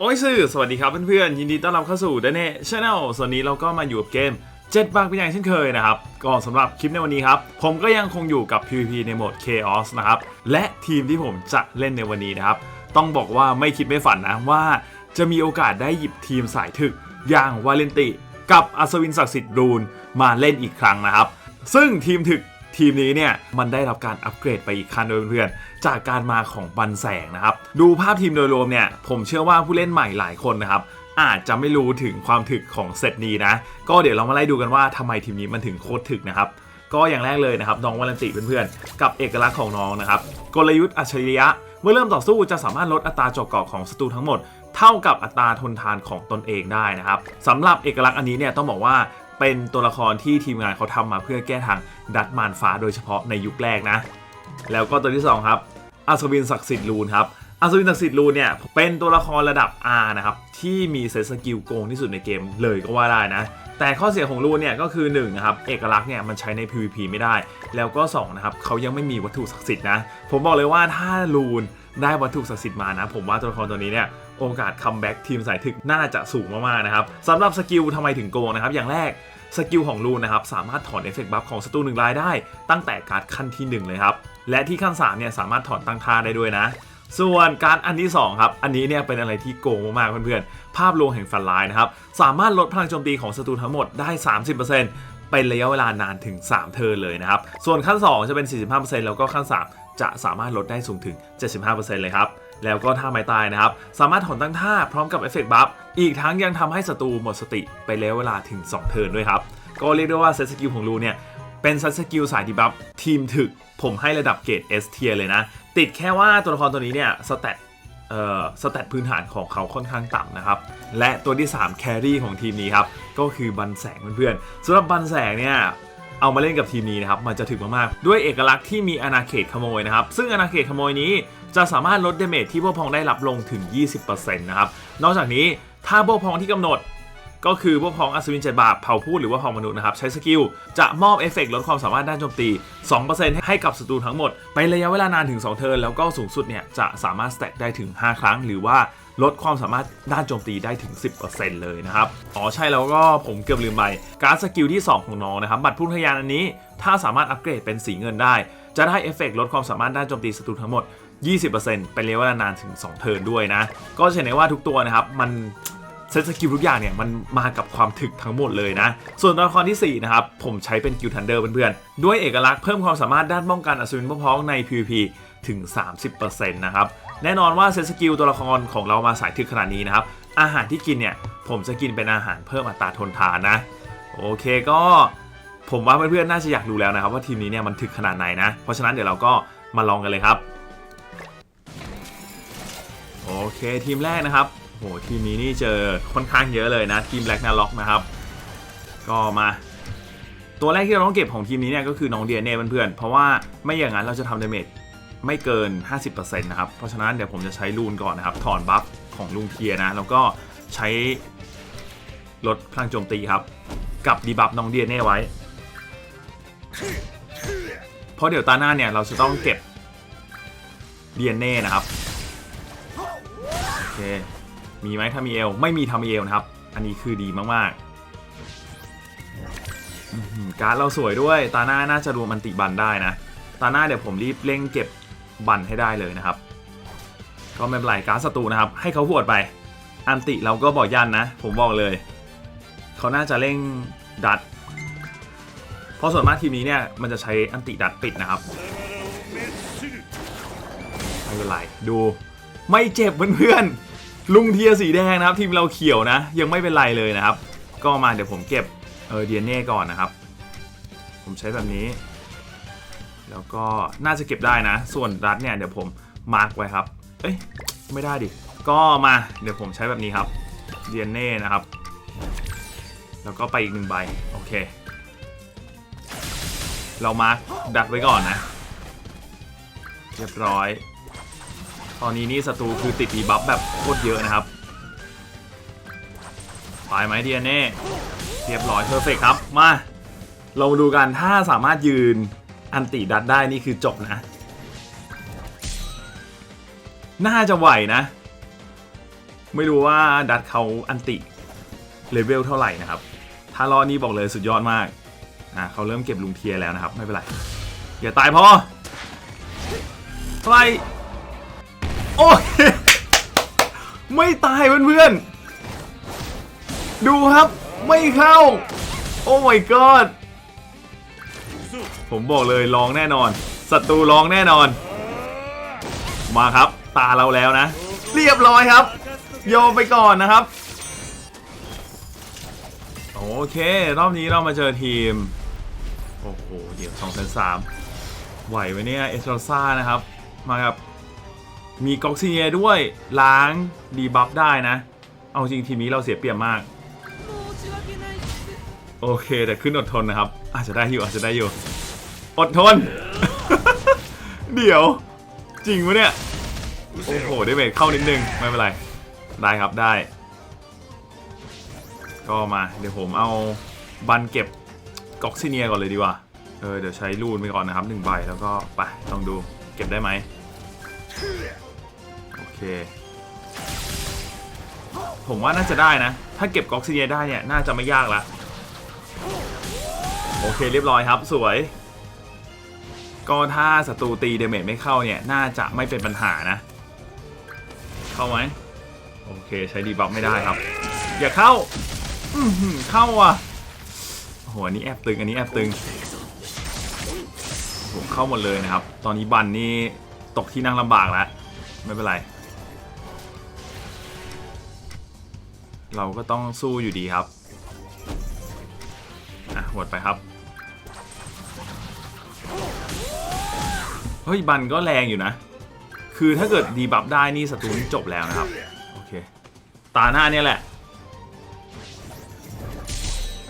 โอ้ยสื่อสวัสดีครับเพื่อนๆยินดีต้อนรับเข้าสู่ d a n เน่ช n แนลส่วนนี้เราก็มาอยู่กับเกม7บักเป็นอย่างเช่นเคยนะครับ ก็สำหรับคลิปในวันนี้ครับ ผมก็ยังคงอยู่กับ PVP ในโหมด Chaos นะครับ และทีมที่ผมจะเล่นในวันนี้นะครับ ต้องบอกว่าไม่คิดไม่ฝันนะว่า จะมีโอกาสได้หยิบทีมสายถึกอย่างวาเลนติ กับอัศวินศักดิ์สิทธิ์รูนมาเล่นอีกครั้งนะครับ ซึ่งทีมถึก ทีมนี้เนี่ยมันได้รับการอัปเกรดไปอีกขั้นด้วยเพื่อนๆจากการมาของบันแสงนะครับ ดูภาพทีมโดยรวมเนี่ยผมเชื่อว่าผู้เล่นใหม่หลายคนนะครับอาจจะไม่รู้ถึงความถึกของเซตนี้นะ ก็เดี๋ยวเรามาไล่ดูกันว่าทำไมทีมนี้มันถึงโคตรถึกนะครับ ก็อย่างแรกเลยนะครับน้องวาเลนติเพื่อนๆกับเอกลักษณ์ของน้องนะครับกลยุทธ์อัจฉริยะ เมื่อเริ่มต่อสู้จะสามารถลดอัตราจาะเกาะของศัตรูทั้งหมดเท่ากับอัตราทนทานของตนเองได้นะครับสำหรับเอกลักษณ์อันนี้เนี่ยต้องบอกว่า เป็นตัวละครที่ทีมงานเขาทำมาเพื่อแก้ทางดัดมารฟ้าโดยเฉพาะในยุคแรกนะ แล้วก็ตัวที่ 2 ครับอัศวินศักดิ์สิทธิ์ลูนครับอัศวินศักดิ์สิทธิ์ลูนเนี่ยเป็นตัวละครระดับ R นะครับที่มีเซตสกิลโกงที่สุดในเกมเลยก็ว่าได้นะ แต่ข้อเสียของลูนเนี่ยก็คือ1นะครับเอกลักษณ์เนี่ยมันใช้ใน PVP ไม่ได้ แล้วก็2นะครับเขายังไม่มีวัตถุศักดิ์สิทธิ์นะ ผมบอกเลยว่าถ้าลูนได้วัตถุศักดิ์สิทธิ์มานะ ผมว่าตัวละครตัวนี้เนี่ย โอกาสคัมแบ็กทีมสายถึกน่าจะสูงมากๆนะครับสำหรับสกิลทำไมถึงโกงนะครับ อย่างแรกสกิลของลูนนะครับสามารถถอนเอฟเฟกต์บัฟของศัตรูหนึ่งรายได้ ตั้งแต่การ์ดขั้นที่ 1 เลยครับ และที่ขั้น3เนี่ยสามารถถอนตั้งค่าได้ด้วยนะ ส่วนการอันที่ 2 ครับ อันนี้เนี่ยเป็นอะไรที่โกงมากๆเพื่อนๆ ภาพลวงแห่งฝันร้ายนะครับ สามารถลดพลังโจมตีของศัตรูทั้งหมดได้ 30%เป็นระยะเวลานานถึง 3 เทิร์เลยนะครับ ส่วนขั้น 2 จะเป็น 45%แล้วก็ขั้น 3 จะสามารถลดได้สูงถึง 75%เลยครับ แล้วก็ท่าไม้ตายนะครับ สามารถถอนตั้งท่าพร้อมกับเอฟเฟกต์บัฟ อีกทั้งยังทำให้ศัตรูหมดสติไประยะเวลาถึง 2 เทิร์นด้วยครับ ก็เรียกได้ว่าเซตสกิลของลูเนี่ย เป็นเซตสกิลสายดีบัฟทีมถึก ผมให้ระดับเกรด S เทียเลยนะ ติดแค่ว่าตัวละครตัวนี้เนี่ยสแตทเอ่อสแตทพื้นฐานของเขาค่อนข้างต่ำนะครับ และตัวที่ 3 แครี่ของทีมนี้ครับ ก็คือบันแสงเพื่อนๆสำหรับบันแสงเนี่ย เอามาเล่นกับทีมนี้นะครับ มันจะถึกมากๆ ด้วยเอกลักษณ์ที่มีอนาเขตขโมยนะครับ ซึ่งอนาเขตขโมยนี้ จะสามารถลดเดเมจที่พวกพองได้รับลงถึง 20%นะครับ นอกจากนี้ถ้าพวกพองที่กำหนดก็คือพวกพองอัศวินเจ็ดบาปเผาพูดหรือว่าพองมนุษย์นะครับ ใช้สกิล จะมอบเอฟเฟกต์ลดความสามารถด้านโจมตี 2%ให้กับศัตรูทั้งหมด ไประยะเวลานานถึง 2 เทิร์นแล้วก็สูงสุดเนี่ย จะสามารถสแต็กได้ถึง 5 ครั้ง หรือว่าลดความสามารถด้านโจมตีได้ถึง 10%เลยนะครับ อ๋อใช่แล้วก็ผมเกือบลืมไป การสกิลที่ 2 ของน้องนะครับบัตรพุ่งทะยานอันนี้ ถ้าสามารถอัปเกรดเป็นสีเงินได้ จะได้เอฟเฟกต์ลดความสามารถด้านโจมตีศัตรูทั้งหมด 20%เป็นระยะเวลานานถึง 2 เทิร์นด้วยนะ ก็จะเห็นได้ว่าทุกตัวนะครับ มันเซตสกิลทุกอย่างเนี่ย มันมากับความถึกทั้งหมดเลยนะ ส่วนตัวละครที่ 4 นะครับ ผมใช้เป็นกิลทันเดอร์เพื่อนๆ ด้วยเอกลักษณ์เพิ่มความสามารถด้านป้องกันอัศวินพวกพ้องใน PVP ถึง 30%นะครับ แน่นอนว่าเซตสกิลตัวละครของเรามาสายถึกขนาดนี้นะครับ อาหารที่กินเนี่ย ผมจะกินเป็นอาหารเพิ่มอัตราทนทานนะ โอเคก็ผมว่าเพื่อนๆน่าจะอยากรู้แล้วนะครับว่าทีมนี้เนี่ยมันถึกขนาดไหนนะ เพราะฉะนั้นเดี๋ยวเราก็มาลองกันเลยครับ โอเคทีมแรกนะครับโหทีมนี้นี่เจอค่อนข้างเยอะเลยนะทีมแบล็กนาล็อกนะครับ ก็มาตัวแรกที่เราต้องเก็บของทีมนี้เนี่ยก็คือน้องเดียเน่เพื่อนๆเพราะว่าไม่อย่างนั้นเราจะทำดาเมจไม่เกิน 50%นะครับ เพราะฉะนั้นเดี๋ยวผมจะใช้ลูนก่อนนะครับ ถอนบัฟของลุงเทียนะ แล้วก็ใช้ลดพลังโจมตีครับ กับดีบัฟน้องเดียเน่ไว้ เพราะเดี๋ยวตาหน้าเนี่ยเราจะต้องเก็บเดียเน่นะครับ เค มีไหมถ้ามีเอลไม่มีทำเอลนะครับ อันนี้คือดีมากๆ การ์ดเราสวยด้วย ตาหน้าน่าจะรวมอันติบันได้นะ ตาหน้าเดี๋ยวผมรีบเร่งเก็บบันให้ได้เลยนะครับ ก็ไม่เป็นไรการ์ดศัตรูนะครับ ให้เขาหวดไป อันติเราก็บอกยันนะ ผมบอกเลย เขาน่าจะเร่งดัด เพราะส่วนมากทีมนี้เนี่ยมันจะใช้อันติดัดปิดนะครับไม่เป็นไรดูไม่เจ็บเพื่อนๆ ลุงเทียสีแดงนะครับทีมเราเขียวนะ ยังไม่เป็นไรเลยนะครับ ก็มาเดี๋ยวผมเก็บเออเดียเน่ก่อนนะครับ ผมใช้แบบนี้ แล้วก็น่าจะเก็บได้นะ ส่วนรัดเนี่ยเดี๋ยวผมมาร์กไว้ครับ เอ้ยไม่ได้ดิ ก็มาเดี๋ยวผมใช้แบบนี้ครับเดียนเน่นะครับ แล้วก็ไปอีกหนึ่งใบโอเค เรามาร์คดักไว้ก่อนนะ เรียบร้อย ตอนนี้นี่ศัตรูคือติดดีบัฟแบบโคตรเยอะนะครับไปไหมเดียนเน่เรียบร้อยเพอร์เฟกครับ มา เรามาดูกันถ้าสามารถยืนอันติดัดได้นี่คือจบนะ น่าจะไหวนะ ไม่รู้ว่าดัดเขาอันติเลเวลเท่าไหร่นะครับ ถ้ารอนี่บอกเลยสุดยอดมาก อ่าเขาเริ่มเก็บลุงเทียแล้วนะครับ ไม่เป็นไร อย่าตายพออะไร โอ้ยไม่ตายเพื่อนๆ ดูครับไม่เข้า โอ้ my god ผมบอกเลยร้องแน่นอนศัตรูร้องแน่นอน มาครับตาเราแล้วนะ เรียบร้อยครับ โยมไปก่อนนะครับ โอเค รอบนี้เรามาเจอทีม โอ้โห เดี๋ยว2องแสนสามไหวไหมเนี่ย เอสโรซ่านะครับ มาครับ มีกอกซิเนียด้วยล้างดีบัฟได้นะ เอาจริงทีมนี้เราเสียเปรียบมาก โอเคแต่ขึ้นอดทนนะครับ อาจจะได้อยู่อาจจะได้อยู่ อดทน เดี๋ยว จริงวะเนี่ย โอ้โหได้เบรกเข้านิดนึง ไม่เป็นไร ได้ครับได้ ก็มาเดี๋ยวผมเอาบันเก็บกอกซิเนียก่อนเลยดีกว่า เออเดี๋ยวใช้รูนไปก่อนนะครับหนึ่งใบแล้วก็ไปลองดูเก็บได้ไหม เค ผมว่าน่าจะได้นะ ถ้าเก็บก๊อกซิเนียได้เนี่ย น่าจะไม่ยากละ โอเคเรียบร้อยครับ สวย ก็ถ้าศัตรูตีเดเมจไม่เข้าเนี่ย น่าจะไม่เป็นปัญหานะ เข้าไหม โอเคใช้ดีบัฟไม่ได้ครับ อย่าเข้า อืเข้าอะโอ้โหอันนี้แอบตึง อันนี้แอบตึงผมเข้าหมดเลยนะครับ ตอนนี้บันนี่ตกที่นั่งลำบากแล้ว ไม่เป็นไร เราก็ต้องสู้อยู่ดีครับ อะหวดไปครับ เฮ้ย บันก็แรงอยู่นะ คือถ้าเกิดดีบัฟได้นี่ศัตรูนี่จบแล้วนะครับ โอเค ตาหน้าเนี่ยแหละ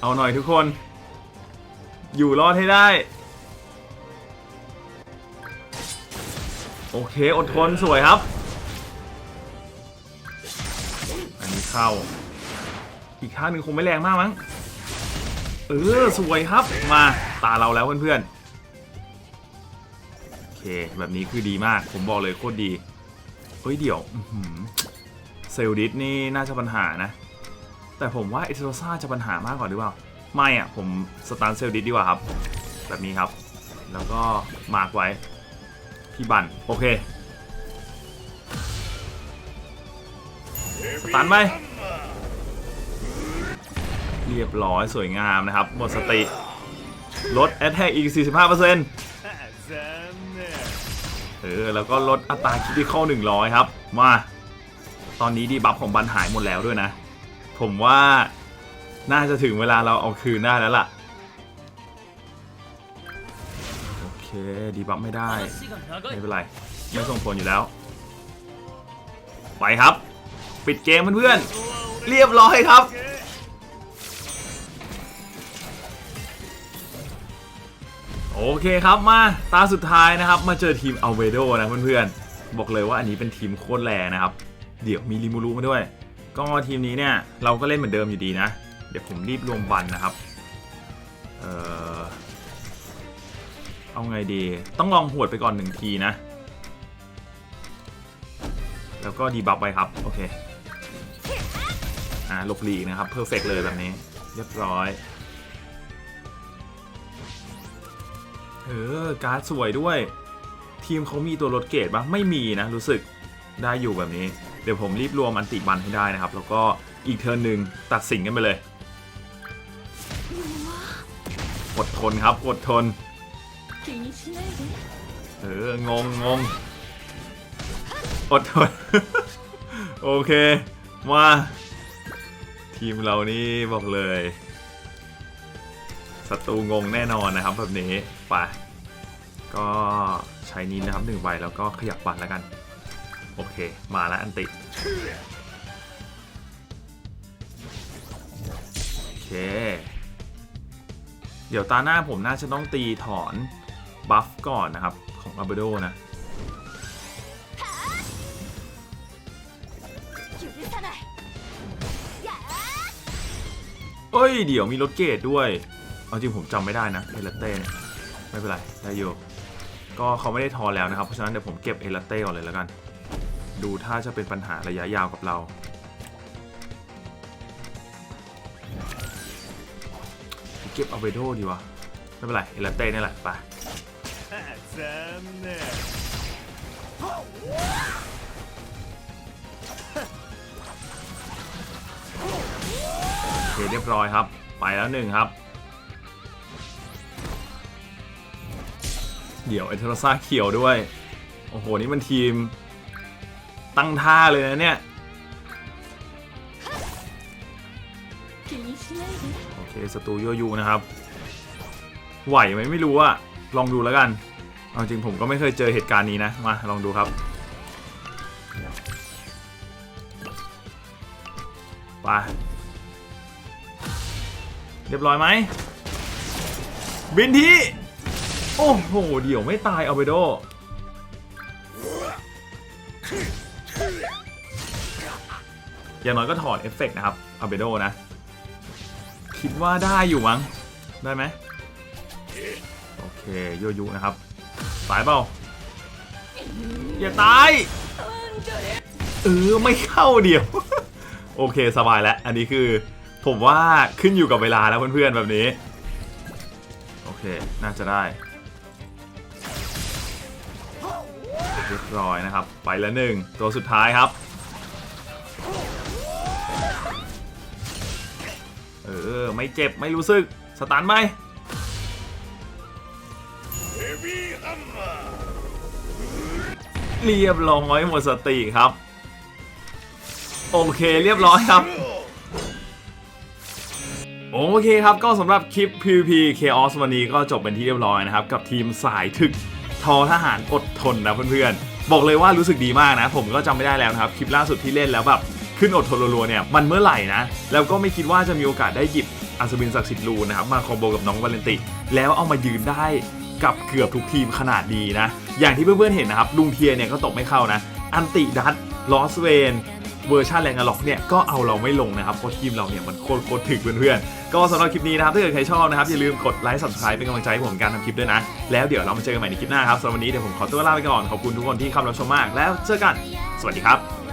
เอาหน่อยทุกคน อยู่รอดให้ได้ โอเค อดทนสวยครับ อันนี้เข้า อีกข้างหนึ่งคงไม่แรงมากมั้ง เออ สวยครับ มาตาเราแล้วเพื่อนๆ โอเค แบบนี้คือดีมาก ผมบอกเลยโคตรดี เฮ้ยเดี๋ยวเซลดิสนี่น่าจะปัญหานะ แต่ผมว่าเอสโรซ่าจะปัญหามากกว่าหรือเปล่า ไม่อะ ผมสตาร์เซลดิสดีกว่าครับ แบบนี้ครับ แล้วก็มาร์กไว้ที่บันโอเคสตันไหม เรียบร้อยสวยงามนะครับ หมดสติลดแอ t แทกอีก 45%เออ แล้วก็ลดอัตราคิดที่เข้า100 ครับ มา ตอนนี้ดีบัฟของบันหายหมดแล้วด้วยนะ ผมว่าน่าจะถึงเวลาเราเอาคืนได้แล้วล่ะ โอเค ดีบัฟไม่ได้ ไม่เป็นไร ไม่ส่งผลอยู่แล้ว ไปครับ ปิดเกมเพื่อนๆเรียบร้อยครับ โอเคครับมาตาสุดท้ายนะครับ มาเจอทีมอัลเวโดนะเพื่อนๆ บอกเลยว่าอันนี้เป็นทีมโคตรแรงนะครับ เดี๋ยวมีริมูรุมาด้วย ก็ทีมนี้เนี่ย เราก็เล่นเหมือนเดิมอยู่ดีนะ เดี๋ยวผมรีบรวมบันนะครับ เออเอาไงดี ต้องลองหวดไปก่อนหนึ่งทีนะ แล้วก็ดีบัฟไปครับ โอเค อ่าหลบหลีกนะครับเพอร์เฟกเลยแบบนี้ เรียบร้อย เออ การ์ดสวยด้วย ทีมเขามีตัวรถเกรดบ้างไม่มีนะ รู้สึกได้อยู่แบบนี้ เดี๋ยวผมรีบรวมอันติบันให้ได้นะครับ แล้วก็อีกเทิร์นหนึ่งตัดสินกันไปเลย อดทนครับ อดทน เออ งงงงอดทน โอเค มา ทีมเรานี่บอกเลย ศัตรูงงแน่นอนนะครับแบบนี้ไปก็ใช้นี้นะครับหนึ่งใบแล้วก็ขยับบัตรแล้วกัน โอเค มาแล้วอันติโอเค เดี๋ยวตาหน้าผมน่าจะต้องตีถอนบัฟก่อนนะครับ ของอาเบโดนะเอ้ย เดี๋ยวมีรถเกตด้วย เอาจริงผมจำไม่ได้นะเอลเต้เนี่ยไม่เป็นไรได้อยู่ก็เขาไม่ได้ทอแล้วนะครับ เพราะฉะนั้นเดี๋ยวผมเก็บเอลเต้ก่อนเลยแล้วกัน ดูถ้าจะเป็นปัญหาระยะยาวกับเรา เก็บอเบโดดีวะไม่เป็นไรเอลเต้นี่แหละไปโอเคเรียบร้อยครับ ไปแล้วหนึ่งครับ เดี๋ยวไอเทอร์ซ่าเขียวด้วย โอ้โห นี่มันทีม ตั้งท่าเลยนะเนี่ย โอเคศัตรูยั่วยูนะครับ ไหวไหมไม่รู้อะลองดูแล้วกัน เอาจริงผมก็ไม่เคยเจอเหตุการณ์นี้นะ มา ลองดูครับไปเรียบร้อยไหม บินที่ โอ้โห เดี๋ยวไม่ตายเอาไปโดอย่างน้อยก็ถอดเอฟเฟกต์นะครับเอาเบโดนะ คิดว่าได้อยู่มั้ง ได้ไหมโอเคโยยุนะครับ ตายเปล่า อย่าตาย เออ ไม่เข้าเดี๋ยว โอเคสบายแล้ว อันนี้คือผมว่าขึ้นอยู่กับเวลาแล้วเพื่อนๆแบบนี้ โอเค น่าจะได้ ร้อยนะครับ ไปละหนึ่งตัวสุดท้ายครับ เออ ไม่เจ็บไม่รู้สึก สตันไหมเรียบร้อยหมดสติครับ โอเคเรียบร้อยครับโอเคครับก็สำหรับคลิป PVP Chaos วันนี้ก็จบเป็นที่เรียบร้อยนะครับ กับทีมสายถึกทอทหารอดทนนะเพื่อนๆ บอกเลยว่ารู้สึกดีมากนะ ผมก็จำไม่ได้แล้วนะครับ คลิปล่าสุดที่เล่นแล้วแบบขึ้นอดทนรัวๆเนี่ยมันเมื่อไหร่นะ แล้วก็ไม่คิดว่าจะมีโอกาสได้หยิบอัศวินศักดิ์สิทธิ์ลูนะครับมาคอมโบกับน้องวาเลนติ แล้วเอามายืนได้กับเกือบทุกทีมขนาดดีนะ อย่างที่เพื่อนๆเห็นนะครับลุงเทียเนี่ยก็ตกไม่เข้านะ อันติดัตลอสเวน เวอร์ชันแรงอะล็อกเนี่ยก็เอาเราไม่ลงนะครับเพราะทีมเราเนี่ยมันโคตรโคตรถึกเพื่อนๆก็สำหรับคลิปนี้นะครับถ้าเกิดใครชอบนะครับอย่าลืมกดไลค์ subscribe เป็นกำลังใจให้ผมการทำคลิปด้วยนะ แล้วเดี๋ยวเรามาเจอกันใหม่ในคลิปหน้าครับสำหรับวันนี้เดี๋ยวผมขอตัวลาไปก่อนขอบคุณทุกคนที่เข้ารับชมมาก แล้วเจอกัน สวัสดีครับ